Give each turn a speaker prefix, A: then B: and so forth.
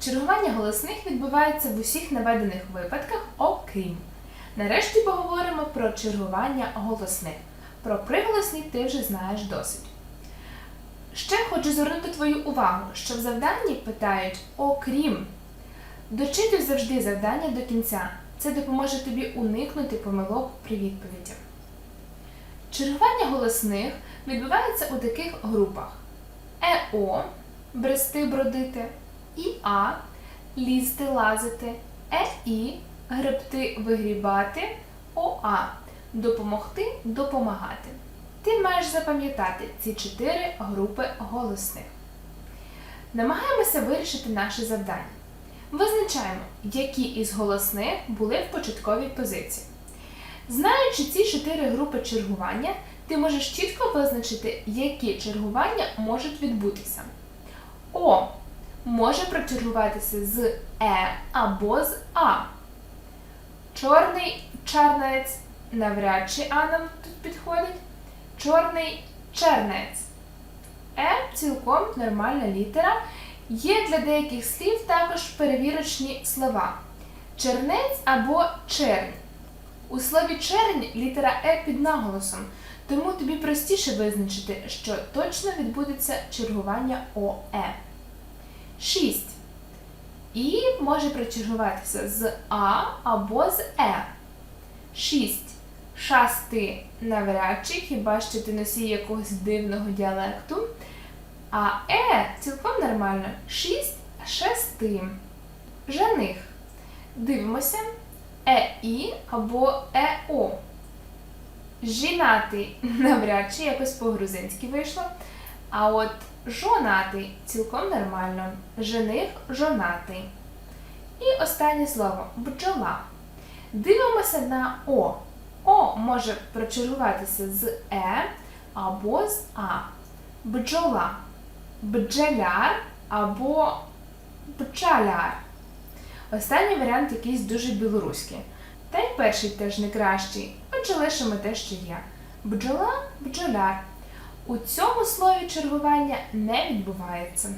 A: Чергування голосних відбувається в усіх наведених випадках, окрім. Нарешті поговоримо про чергування голосних. Про приголосні ти вже знаєш досить. Ще хочу звернути твою увагу, що в завданні питають окрім. Дочитуй завжди завдання до кінця. Це допоможе тобі уникнути помилок при відповіді. Чергування голосних відбувається у таких групах: ЕО брести бродити, ІА лізти лазити, ЕІ гребти вигрібати, ОА допомогти допомагати. Ти маєш запам'ятати ці чотири групи голосних. Намагаємося вирішити наше завдання. Визначаємо, які із голосних були в початковій позиції. Знаючи ці чотири групи чергування, ти можеш чітко визначити, які чергування можуть відбутися. О може прочергуватися з Е або з А. Чорний чарнець навряд чи А нам тут підходить. Чорний чернець. Е цілком нормальна літера. Є для деяких слів також перевірочні слова. Чернець або чернь. У слові чернь літера Е під наголосом, тому тобі простіше визначити, що точно відбудеться чергування ОЕ. 6. І може прочергуватися з А або з Е. 6. Шасти навряд чи, хіба що ти носій якогось дивного діалекту. А Е цілком нормально. 6 шести. Жених. Дивимося. ЕІ або ЕО. Жінатий навряд чи якось по-грузинськи вийшло. А от жонатий цілком нормально. Жених жонатий. І останнє слово бджола. Дивимося на О. О може прочергуватися з Е або з А. Бджола. Бджеляр або бджаляр. Останній варіант якийсь дуже білоруський. Та й перший теж не кращий, отже лишимо те, що є. Бджола бджоляр. У цьому слові чергування не відбувається.